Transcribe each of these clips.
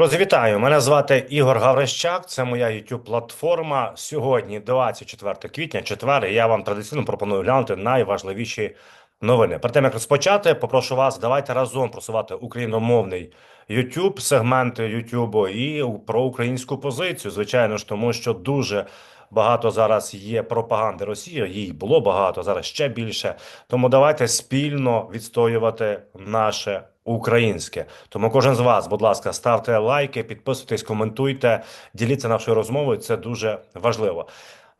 Друзі, вітаю! Мене звати Ігор Гаврищак. Це моя youtube платформа. Сьогодні, 24 квітня, четвер. Я вам традиційно пропоную глянути найважливіші новини. Перед тим як розпочати, попрошу вас, давайте разом просувати україномовний YouTube, сегменти YouTube і про українську позицію. Звичайно ж, тому що дуже багато зараз є пропаганди Росії. Їй було багато, зараз ще більше. Тому давайте спільно відстоювати наше українське. Тому кожен з вас, будь ласка, ставте лайки, підписуйтесь, коментуйте, діліться нашою розмовою. Це дуже важливо.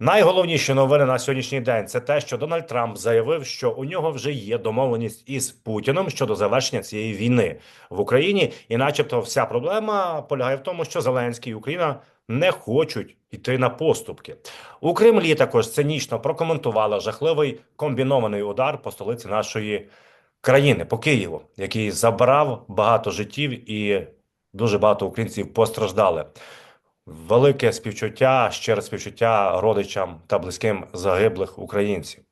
Найголовніші новини на сьогоднішній день це те, що Дональд Трамп заявив, що у нього вже є домовленість із Путіним щодо завершення цієї війни в Україні, і, начебто, вся проблема полягає в тому, що Зеленський і Україна не хочуть йти на поступки. У Кремлі також цинічно прокоментували жахливий комбінований удар по столиці нашої країни по Києву, який забрав багато життів і дуже багато українців постраждали. Велике співчуття, щире співчуття родичам та близьким загиблих українців.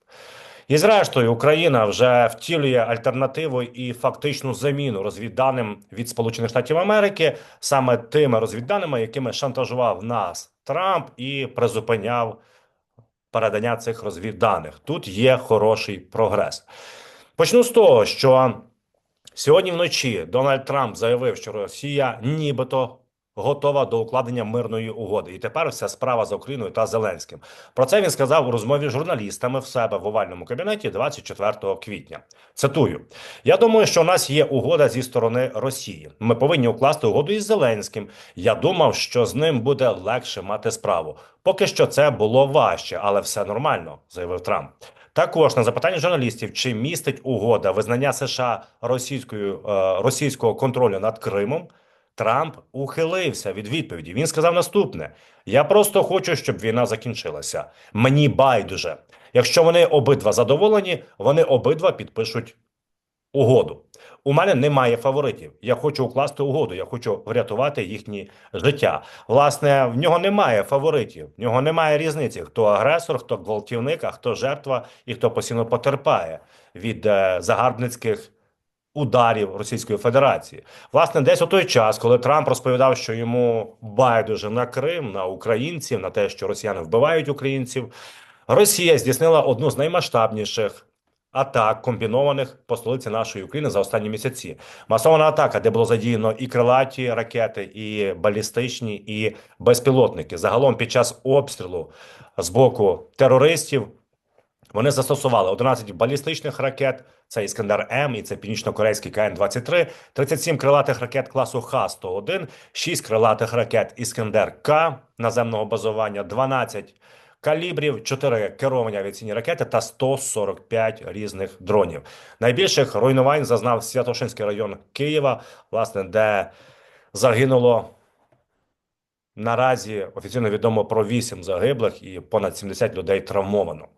І зрештою, Україна вже втілює альтернативу і фактичну заміну розвідданим від Сполучених Штатів Америки саме тими розвідданими, якими шантажував нас Трамп і призупиняв передання цих розвідданих. Тут є хороший прогрес. Почну з того, що сьогодні вночі Дональд Трамп заявив, що Росія нібито готова до укладення мирної угоди, і тепер вся справа за Україною та Зеленським. Про це він сказав у розмові з журналістами в себе в овальному кабінеті 24 квітня. Цитую: я думаю, що у нас є угода зі сторони Росії. Ми повинні укласти угоду із Зеленським. Я думав, що з ним буде легше мати справу. Поки що це було важче, але все нормально, заявив Трамп. Також на запитання журналістів, чи містить угода визнання США російською е, російського контролю над Кримом, Трамп ухилився від відповіді. Він сказав наступне: я просто хочу, щоб війна закінчилася. Мені байдуже. Якщо вони обидва задоволені, вони обидва підпишуть угоду. У мене немає фаворитів. Я хочу укласти угоду. Я хочу врятувати їхні життя. Власне, в нього немає фаворитів, в нього немає різниці, хто агресор, хто гвалтівник, а хто жертва і хто постійно потерпає від е, загарбницьких ударів Російської Федерації. Власне, десь у той час, коли Трамп розповідав, що йому байдуже на Крим, на українців, на те, що росіяни вбивають українців, Росія здійснила одну з наймасштабніших. Атак комбінованих по столиці нашої України за останні місяці. Масована атака, де було задіяно і крилаті ракети, і балістичні, і безпілотники. Загалом, під час обстрілу з боку терористів вони застосували 11 балістичних ракет. Це Іскандер М і це північно-корейський КН-23, 37 крилатих ракет класу Х-101, 6 крилатих ракет Іскандер К наземного базування, 12 калібрів, 4 керовані авіаційні ракети та 145 різних дронів. Найбільших руйнувань зазнав Святошинський район Києва, власне, де загинуло. Наразі офіційно відомо про 8 загиблих і понад 70 людей травмовано.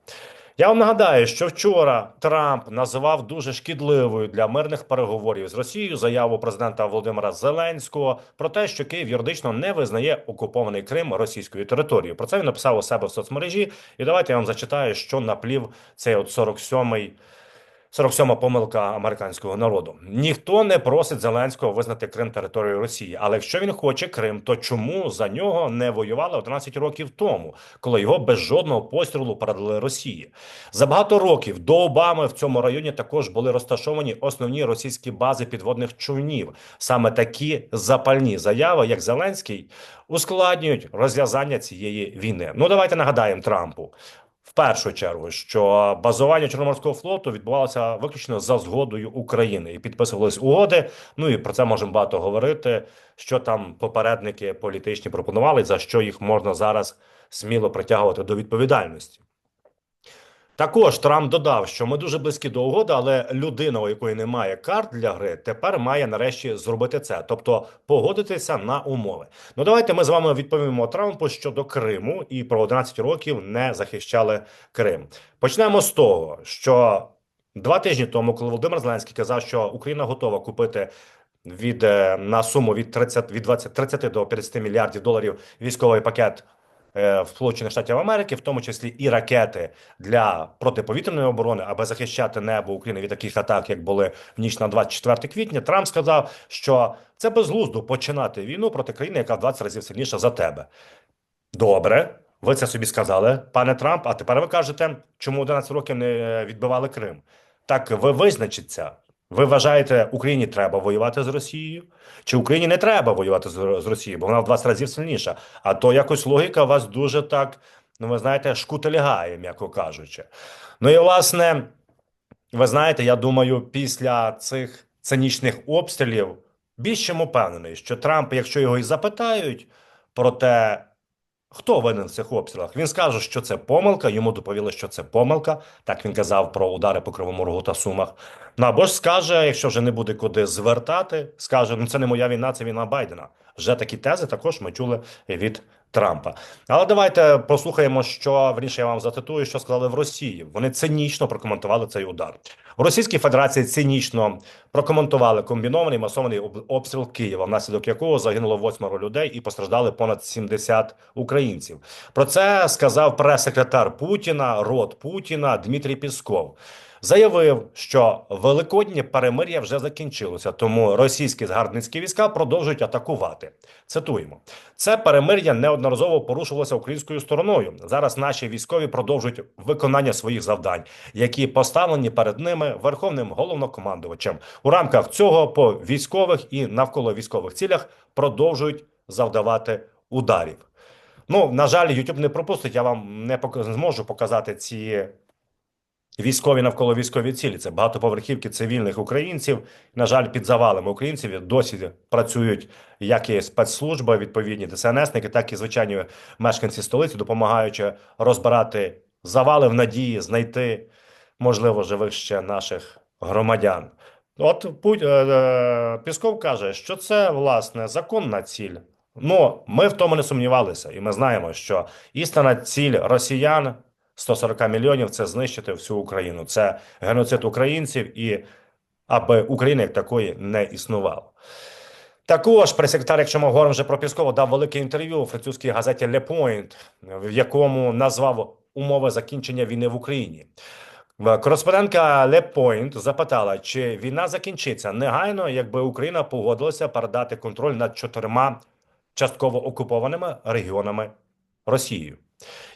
Я вам нагадаю, що вчора Трамп називав дуже шкідливою для мирних переговорів з Росією заяву президента Володимира Зеленського про те, що Київ юридично не визнає окупований Крим російською територією. Про це він написав у себе в соцмережі. І давайте я вам зачитаю, що наплів цей от 47-й 47-ма помилка американського народу. Ніхто не просить Зеленського визнати Крим територією Росії. Але якщо він хоче Крим, то чому за нього не воювали 11 років тому, коли його без жодного пострілу передали Росії? За багато років до Обами в цьому районі також були розташовані основні російські бази підводних човнів. Саме такі запальні заяви, як Зеленський, ускладнюють розв'язання цієї війни. Ну давайте нагадаємо Трампу в першу чергу, що базування Чорноморського флоту відбувалося виключно за згодою України і підписувались угоди. Ну і про це можемо багато говорити. Що там попередники політичні пропонували, за що їх можна зараз сміло притягувати до відповідальності. Також Трамп додав, що ми дуже близькі до угоди, але людина, у якої немає карт для гри, тепер має нарешті зробити це, тобто погодитися на умови. Ну давайте ми з вами відповімо Трампу щодо Криму і про 11 років не захищали Крим. Почнемо з того, що два тижні тому, коли Володимир Зеленський казав, що Україна готова купити. Від е, на суму від 30 від 20 30 до 50 мільярдів доларів військовий пакет в Сполучених Штатів Америки, в тому числі і ракети для протиповітряної оборони, аби захищати небо України від таких атак, як були в ніч на 24 квітня. Трамп сказав, що це безглуздо починати війну проти країни, яка в 20 разів сильніша за тебе. Добре, ви це собі сказали, пане Трамп. А тепер ви кажете, чому 11 років не відбивали Крим? Так ви визначіться. Ви вважаєте, Україні треба воювати з Росією? Чи Україні не треба воювати з Росією, бо вона в 20 разів сильніша? А то якось логіка вас дуже так, ну ви знаєте, шкутелягає, м'яко кажучи. Ну і власне, ви знаєте, я думаю, після цих цинічних обстрілів більш чим упевнений, що Трамп, якщо його і запитають про те, Хто винен в цих обстрілах? Він скаже, що це помилка. Йому доповіли, що це помилка. Так він казав про удари по Кривому Рогу та Сумах. Ну або ж скаже, якщо вже не буде куди звертати, скаже: ну це не моя війна, це війна Байдена. Вже такі тези також ми чули від Трампа. Але давайте послухаємо, що верніше я вам зацитую, що сказали в Росії. Вони цинічно прокоментували цей удар. У Російській Федерації цинічно прокоментували комбінований масований обстріл Києва, внаслідок якого загинуло восьмеро людей і постраждали понад 70 українців. Про це сказав прес-секретар Путіна, рот Путіна Дмитрій Пісков. Заявив, що великоднє перемир'я вже закінчилося, тому російські згарбницькі війська продовжують атакувати. Цитуємо: це перемир'я неодноразово порушувалося українською стороною. Зараз наші військові продовжують виконання своїх завдань, які поставлені перед ними верховним головнокомандувачем. У рамках цього по військових і навколо військових цілях продовжують завдавати ударів. Ну, на жаль, YouTube не пропустить. Я вам не пок- зможу показати ці військові навколо військові цілі. Це багатоповерхівки цивільних українців. На жаль, під завалами українців досі працюють як і спецслужби, відповідні ДСНСники, так і звичайні мешканці столиці, допомагаючи розбирати завали в надії знайти, можливо, живих ще наших громадян. От е, е, Пісков каже, що це власне законна ціль. Ну, ми в тому не сумнівалися, і ми знаємо, що істинна ціль росіян 140 мільйонів це знищити всю Україну. Це геноцид українців, і аби України як такої не існувало. Також прес-секретар, якщо ми говоримо вже про Піскова, дав велике інтерв'ю у французькій газеті Le Point, в якому назвав умови закінчення війни в Україні. Кореспондентка Le Point запитала, чи війна закінчиться негайно, якби Україна погодилася передати контроль над чотирма частково окупованими регіонами Росією.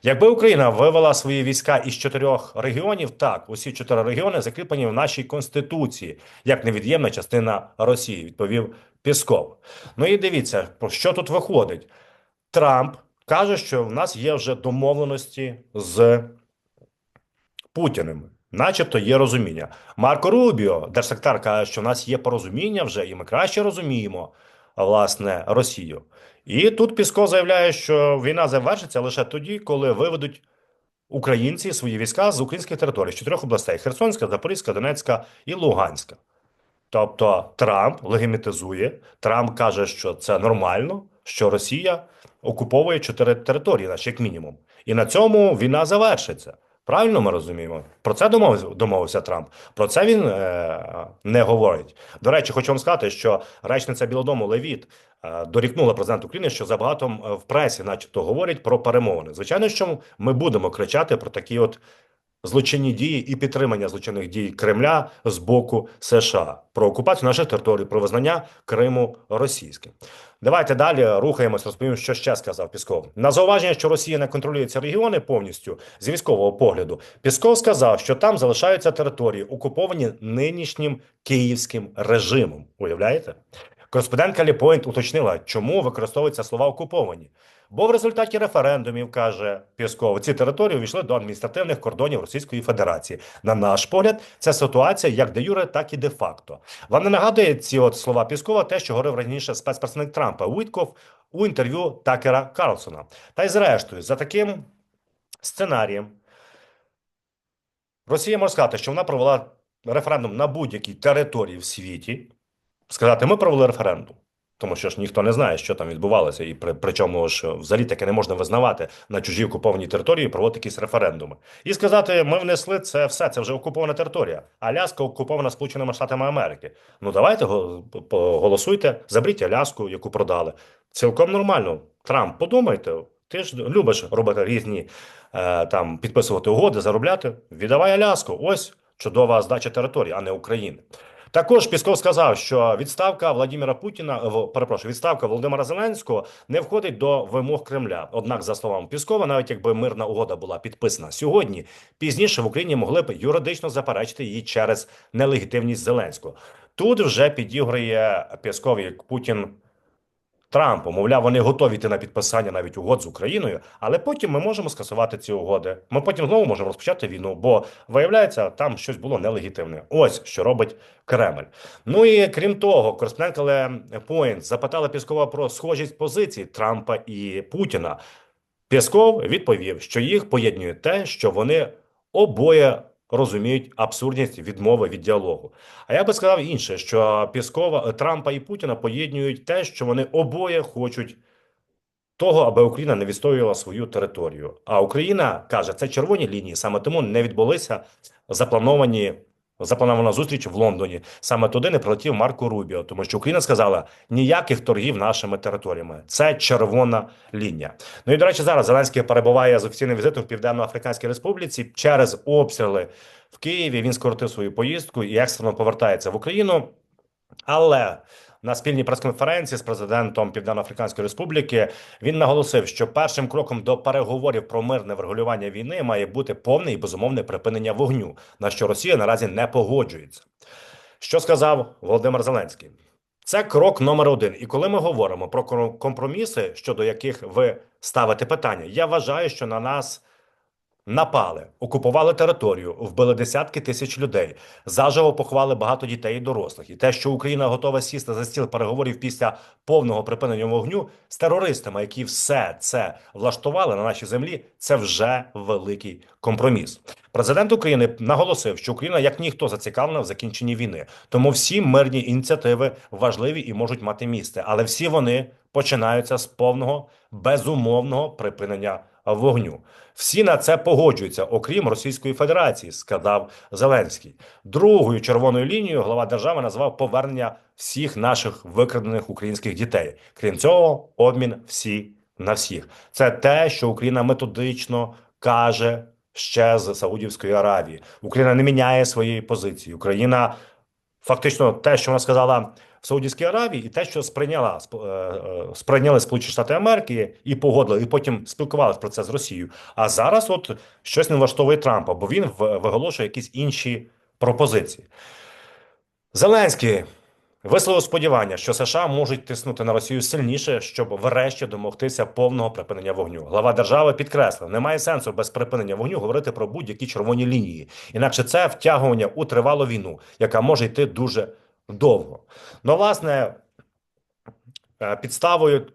Якби Україна вивела свої війська із чотирьох регіонів, так усі чотири регіони закріплені в нашій конституції як невід'ємна частина Росії, відповів Пісков. Ну і дивіться, про що тут виходить. Трамп каже, що в нас є вже домовленості з Путіним, начебто є розуміння. Марко Рубіо, держсекретар, каже, що в нас є порозуміння вже, і ми краще розуміємо власне Росію. І тут Пісков заявляє, що війна завершиться лише тоді, коли виведуть українці свої війська з українських територій з чотирьох областей: Херсонська, Запорізька, Донецька і Луганська. Тобто Трамп легімітизує, Трамп каже, що це нормально, що Росія окуповує чотири території, наші як мінімум. І на цьому війна завершиться. Правильно ми розуміємо? Про це домовився, домовився Трамп. Про це він е, не говорить. До речі, хочу вам сказати, що речниця Білодому Левіт е, дорікнула президенту України, що забагато м, в пресі, начебто, говорять про перемовини. Звичайно, що ми будемо кричати про такі от злочинні дії і підтримання злочинних дій Кремля з боку США про окупацію наших територій, про визнання Криму російським. Давайте далі рухаємось. Розповім, що ще сказав Пісков. На зауваження, що Росія не контролює ці регіони повністю з військового погляду. Пісков сказав, що там залишаються території, окуповані нинішнім київським режимом. Уявляєте? Кореспондентка Ліпойнт уточнила, чому використовуються слова окуповані. Бо в результаті референдумів, каже Пісков, ці території увійшли до адміністративних кордонів Російської Федерації. На наш погляд, це ситуація як де юре, так і де факто. Вам не нагадує ці от слова Піскова, те, що говорив раніше спецпредставник Трампа Уітков у інтерв'ю Такера Карлсона. Та й зрештою, за таким сценарієм, Росія може сказати, що вона провела референдум на будь-якій території в світі. Сказати, ми провели референдум. Тому що ж ніхто не знає, що там відбувалося, і при, причому ж взагалі таке не можна визнавати на чужій окупованій території проводити якісь референдуми. І сказати, ми внесли це все, це вже окупована територія. Аляска окупована Сполученими Штатами Америки. Ну давайте голосуйте, заберіть Аляску, яку продали. Цілком нормально. Трамп, подумайте, Ти ж любиш робити різні е, там підписувати угоди, заробляти. Віддавай Аляску. Ось чудова здача території, а не України. Також Пісков сказав, що відставка Владимира Путіна, в- перепрошую, відставка Володимира Зеленського не входить до вимог Кремля. Однак, за словами Піскова, навіть якби мирна угода була підписана сьогодні, пізніше в Україні могли б юридично заперечити її через нелегітимність Зеленського. Тут вже підіграє Пісков як Путін Трампу. Мовляв, вони готові йти на підписання навіть угод з Україною, але потім ми можемо скасувати ці угоди. Ми потім знову можемо розпочати війну, бо виявляється, там щось було нелегітимне. Ось що робить Кремль. Ну і крім того, кореспондентка Le Point запитала Піскова про схожість позицій Трампа і Путіна. Пісков відповів, що їх поєднує те, що вони обоє розуміють абсурдність відмови від діалогу. А я би сказав інше, що Піскова Трампа і Путіна поєднують те, що вони обоє хочуть того, аби Україна не відстоювала свою територію. А Україна каже, це червоні лінії, саме тому не відбулися заплановані. Запланована зустріч в Лондоні. Саме туди не прилетів Марко Рубіо, тому що Україна сказала ніяких торгів нашими територіями. Це червона лінія. Ну і до речі, зараз Зеленський перебуває з офіційним візитом в Південно-Африканській Республіці через обстріли в Києві. Він скоротив свою поїздку і екстрено повертається в Україну. Але на спільній прес-конференції з президентом Південно-Африканської Республіки він наголосив, що першим кроком до переговорів про мирне врегулювання війни має бути повне і безумовне припинення вогню, на що Росія наразі не погоджується. Що сказав Володимир Зеленський? Це крок номер один. І коли ми говоримо про компроміси, щодо яких ви ставите питання, я вважаю, що на нас напали, окупували територію, вбили десятки тисяч людей, заживо поховали багато дітей і дорослих. І те, що Україна готова сісти за стіл переговорів після повного припинення вогню з терористами, які все це влаштували на нашій землі, це вже великий компроміс. Президент України наголосив, що Україна як ніхто зацікавлена в закінченні війни, тому всі мирні ініціативи важливі і можуть мати місце, але всі вони починаються з повного безумовного припинення вогню. Всі на це погоджуються, окрім Російської Федерації, сказав Зеленський. Другою червоною лінією глава держави назвав повернення всіх наших викрадених українських дітей. Крім цього, обмін всі на всіх. Це те, що Україна методично каже ще з Саудівської Аравії. Україна не міняє своєї позиції. Україна фактично те, що вона сказала в Саудівській Аравії, і те, що сприйняла сп- е, е, сприйняли Сполучені Штати Америки і погодили, і потім спілкувалися про це з Росією. А зараз, от щось не влаштовує Трампа, бо він виголошує якісь інші пропозиції. Зеленський висловив сподівання, що США можуть тиснути на Росію сильніше, щоб врешті домогтися повного припинення вогню. Глава держави підкреслив, немає сенсу без припинення вогню говорити про будь-які червоні лінії. Інакше це втягування у тривалу війну, яка може йти дуже довго. Ну, власне, е, підставою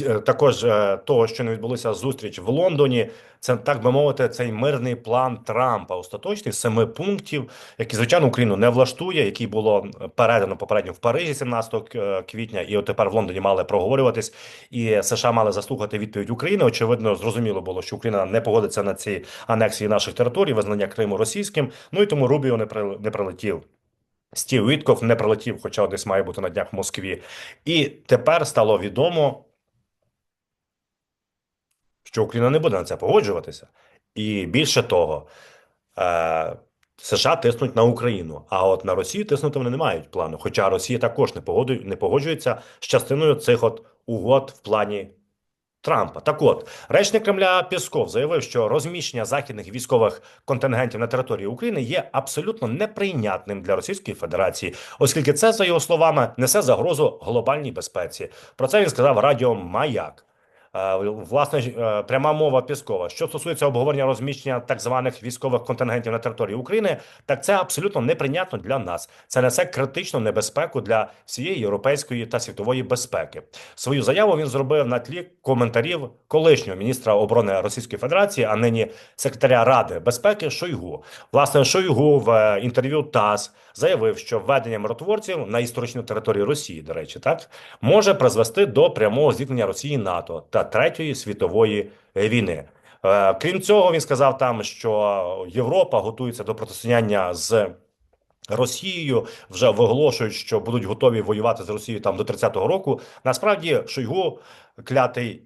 е, також е, того, що не відбулася зустріч в Лондоні, це так би мовити, цей мирний план Трампа, остаточний семи пунктів, який звичайно Україну не влаштує, який було передано попередньо в Парижі 17 квітня, і от тепер в Лондоні мали проговорюватись, і США мали заслухати відповідь України. Очевидно, зрозуміло було, що Україна не погодиться на ці анексії наших територій, визнання Криму російським. Ну і тому Рубіо не прилетів. Стів Вітков не прилетів, хоча десь має бути на днях в Москві. І тепер стало відомо, що Україна не буде на це погоджуватися. І більше того, е, США тиснуть на Україну, а от на Росію тиснути вони не мають плану. Хоча Росія також не погоджується з частиною цих от угод в плані Трампа. Так от, речник Кремля Пісков заявив, що розміщення західних військових контингентів на території України є абсолютно неприйнятним для Російської Федерації, оскільки це, за його словами, несе загрозу глобальній безпеці. Про це він сказав радіо Маяк. Е, Власне, е, пряма мова Піскова. Що стосується обговорення розміщення так званих військових контингентів на території України, так це абсолютно неприйнятно для нас. Це несе критичну небезпеку для всієї європейської та світової безпеки. Свою заяву він зробив на тлі коментарів колишнього міністра оборони Російської Федерації, а нині секретаря Ради безпеки Шойгу. Власне, Шойгу в е, інтерв'ю ТАСС заявив, що введення миротворців на історичну територію Росії, до речі, так може призвести до прямого зіткнення Росії НАТО та третьої світової війни. Е, Крім цього, він сказав там, що Європа готується до протистояння з Росією, вже виголошують, що будуть готові воювати з Росією там до 30-го року. Насправді, Шойгу клятий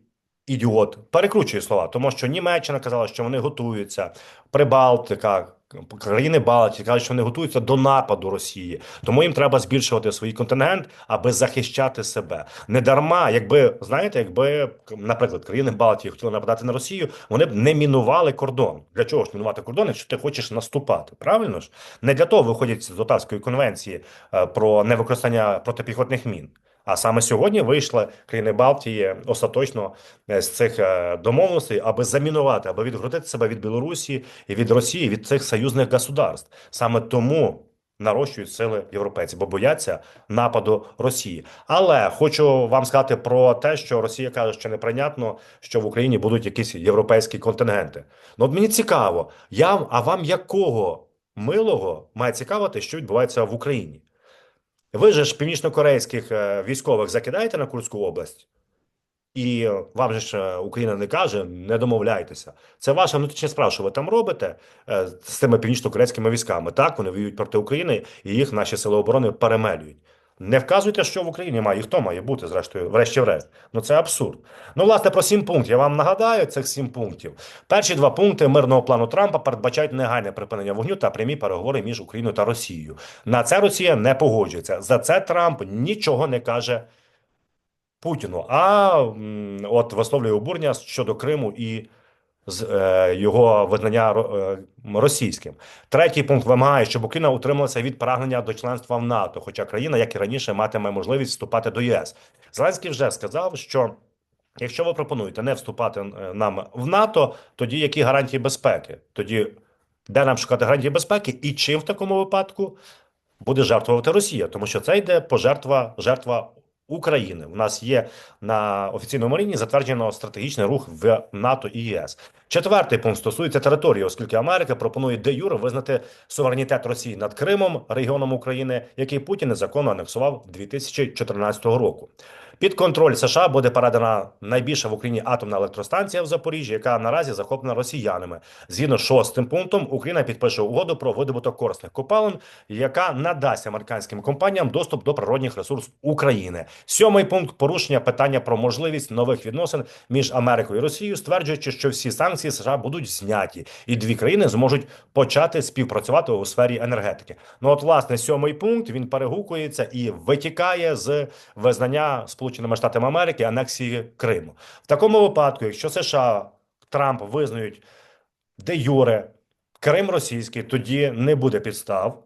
ідіот перекручує слова, тому що Німеччина казала, що вони готуються, Прибалтика, країни Балтії кажуть, що вони готуються до нападу Росії, тому їм треба збільшувати свій контингент, аби захищати себе. Не дарма, якби знаєте, якби, наприклад, країни Балтії хотіли нападати на Росію, вони б не мінували кордон. Для чого ж мінувати кордон, якщо ти хочеш наступати? Правильно ж не для того виходять з Отавської конвенції е, про невикористання протипіхотних мін. А саме сьогодні вийшли країни Балтії остаточно е, з цих е, домовленостей, аби замінувати, аби відгородити себе від Білорусі і від Росії, від цих союзних государств. Саме тому нарощують сили європейці, бо бояться нападу Росії. Але хочу вам сказати про те, що Росія каже, що неприйнятно, що в Україні будуть якісь європейські контингенти. Ну от мені цікаво, я а вам якого милого має цікавити, що відбувається в Україні? Ви же ж північнокорейських е, військових закидаєте на Курську область, і вам же ж е, Україна не каже, не домовляйтеся. Це ваша внутрішня справа, що ви там робите е, з тими північно-корейськими військами. Так, вони воюють проти України, і їх наші сили оборони перемелюють. Не вказуйте, що в Україні має і хто має бути, зрештою, врешті-решт. Ну це абсурд. Ну, власне, про сім пунктів. Я вам нагадаю цих сім пунктів. Перші два пункти мирного плану Трампа передбачають негайне припинення вогню та прямі переговори між Україною та Росією. На це Росія не погоджується. За це Трамп нічого не каже Путіну. А от висловлює обурення щодо Криму і його визнання е, російським. Третій пункт вимагає, щоб Україна утрималася від прагнення до членства в НАТО, хоча країна, як і раніше, матиме можливість вступати до ЄС. Зеленський вже сказав, що якщо ви пропонуєте не вступати е, нам в НАТО, тоді які гарантії безпеки? Тоді де нам шукати гарантії безпеки, і чим в такому випадку буде жертвувати Росія, тому що це йде пожертва жертва України. У нас є на офіційному рівні затверджено стратегічний рух в НАТО і ЄС. Четвертий пункт стосується території, оскільки Америка пропонує де юре визнати суверенітет Росії над Кримом, регіоном України, який Путін незаконно анексував 2014 року. Під контроль США буде передана найбільша в Україні атомна електростанція в Запоріжжі, яка наразі захоплена росіянами. Згідно з шостим пунктом, Україна підпише угоду про видобуток корисних копалин, яка надасть американським компаніям доступ до природних ресурсів України. Сьомий пункт порушення питання про можливість нових відносин між Америкою і Росією, стверджуючи, що всі санкції США будуть зняті, і дві країни зможуть почати співпрацювати у сфері енергетики. Ну от власне сьомий пункт він перегукується і витікає з визнання Сполученими Штатами Америки анексії Криму. В такому випадку, якщо США Трамп визнають де юре Крим російський, тоді не буде підстав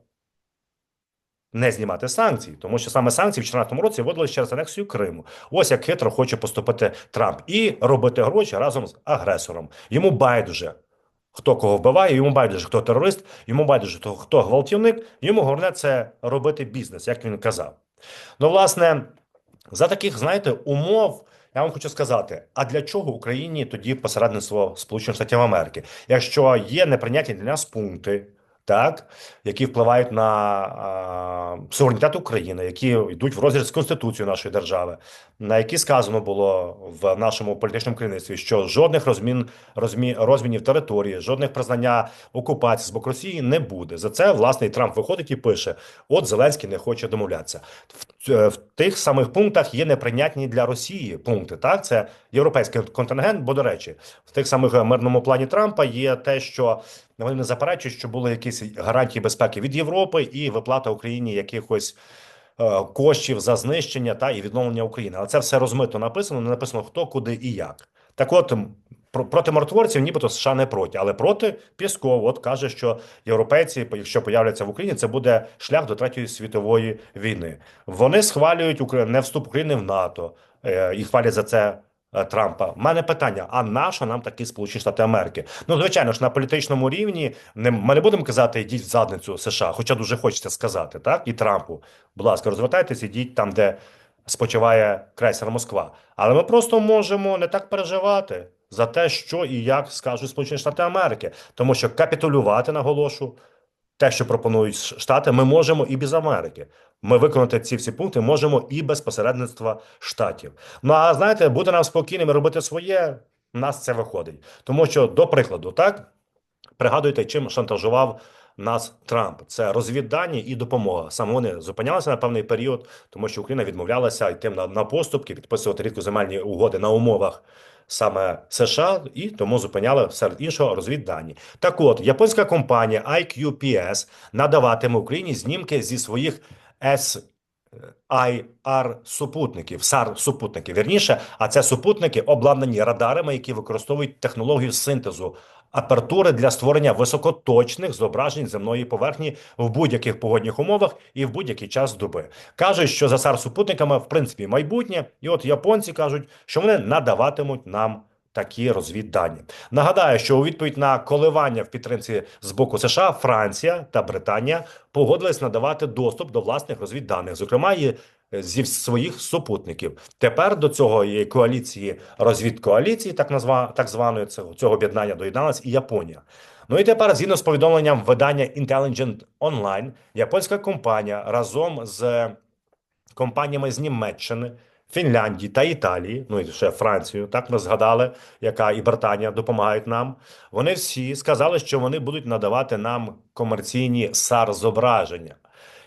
не знімати санкції, тому що саме санкції в 2014 році вводились через анексію Криму. Ось як хитро хоче поступити Трамп і робити гроші разом з агресором. Йому байдуже. Хто кого вбиває, йому байдуже, хто терорист, йому байдуже, хто, хто гвалтівник, йому головне це робити бізнес, як він казав. Ну, власне, за таких, знаєте, умов я вам хочу сказати: а для чого Україні тоді посередництво Сполучених Штатів Америки, якщо є неприйняті для нас пункти, так, які впливають на а, суверенітет України, які йдуть в розріз з Конституцією нашої держави, на які сказано було в нашому політичному керівництві, що жодних розмін розмі, розмінів території, жодних признання окупації з боку Росії не буде. За це власне і Трамп виходить і пише: От Зеленський не хоче домовлятися. В, е, в тих самих пунктах є неприйнятні для Росії пункти. Так, це європейський контингент. Бо до речі, в тих самих мирному плані Трампа є те, що вони не заперечують, що були якісь гарантії безпеки від Європи і виплата Україні якихось е, коштів за знищення та і відновлення України. Але це все розмито написано, не написано хто, куди і як. Так от про- проти миротворців, нібито США не проти, але проти Пісков. От каже, що європейці, якщо появляться в Україні, це буде шлях до третьої світової війни. Вони схвалюють не вступ України в НАТО е, і хвалять за це. Е, Трампа, У мене питання: а на що нам такі Сполучені Штати Америки? Ну, звичайно ж, на політичному рівні не ми не будемо казати, йдіть в задницю США, хоча дуже хочеться сказати, так і Трампу. Будь ласка, розвертайтеся, ідіть там, де спочиває крейсер Москва. Але ми просто можемо не так переживати за те, що і як скажуть Сполучені Штати Америки, тому що капітулювати наголошу. Те, що пропонують Штати, ми можемо і без Америки. Ми виконати ці всі пункти можемо і без посередництва штатів. Ну а знаєте, бути нам спокійними, робити своє, у нас це виходить. Тому що, до прикладу, так пригадуйте, чим шантажував нас Трамп. Це розвіддані і допомога. Саме вони зупинялися на певний період, тому що Україна відмовлялася йти на, на поступки, підписувати рідкоземельні угоди на умовах саме США, і тому зупиняли серед іншого розвіддані. Так от, японська компанія IQPS надаватиме Україні знімки зі своїх S IR супутників, SAR супутників, вірніше, а це супутники обладнані радарами, які використовують технологію синтезу апертури для створення високоточних зображень земної поверхні в будь-яких погодних умовах і в будь-який час доби. Кажуть, що за SAR супутниками в принципі майбутнє, і от японці кажуть, що вони надаватимуть нам. Такі розвіддані. Нагадаю, що у відповідь на коливання в підтримці з боку США, Франція та Британія погодились надавати доступ до власних розвідданих, зокрема і зі своїх супутників. Тепер до цього є коаліції розвідкоаліції, так назва так званої цього, цього об'єднання доєдналась і Японія. Ну і тепер, згідно з повідомленням видання Intelligent Online, японська компанія разом з компаніями з Німеччини. Фінляндії та Італії, ну і ще Францію, так ми згадали, яка і Британія допомагають нам. Вони всі сказали, що вони будуть надавати нам комерційні сар зображення.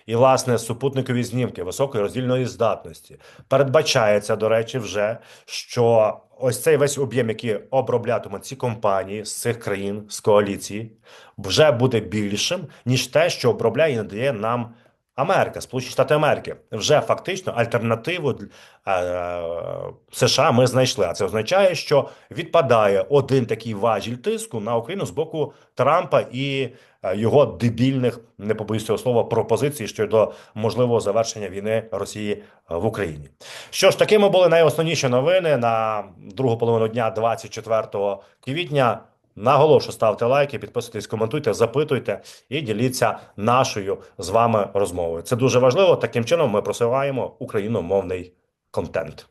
І, власне, супутникові знімки високої роздільної здатності. Передбачається, до речі, вже що ось цей весь об'єм, який оброблятимуть ці компанії з цих країн з коаліції, вже буде більшим, ніж те, що обробляє і надає нам. Америка, Сполучені Штати Америки, вже фактично альтернативу е, США ми знайшли. А це означає, що відпадає один такий важіль тиску на Україну з боку Трампа і е, його дебільних, не побоюсь цього слова, пропозицій щодо можливого завершення війни Росії в Україні. Що ж, такими були найосновніші новини на другу половину дня, 24 квітня. Наголошу, ставте лайки, підписуйтесь, коментуйте, запитуйте і діліться нашою з вами розмовою. Це дуже важливо. Таким чином ми просуваємо україномовний контент.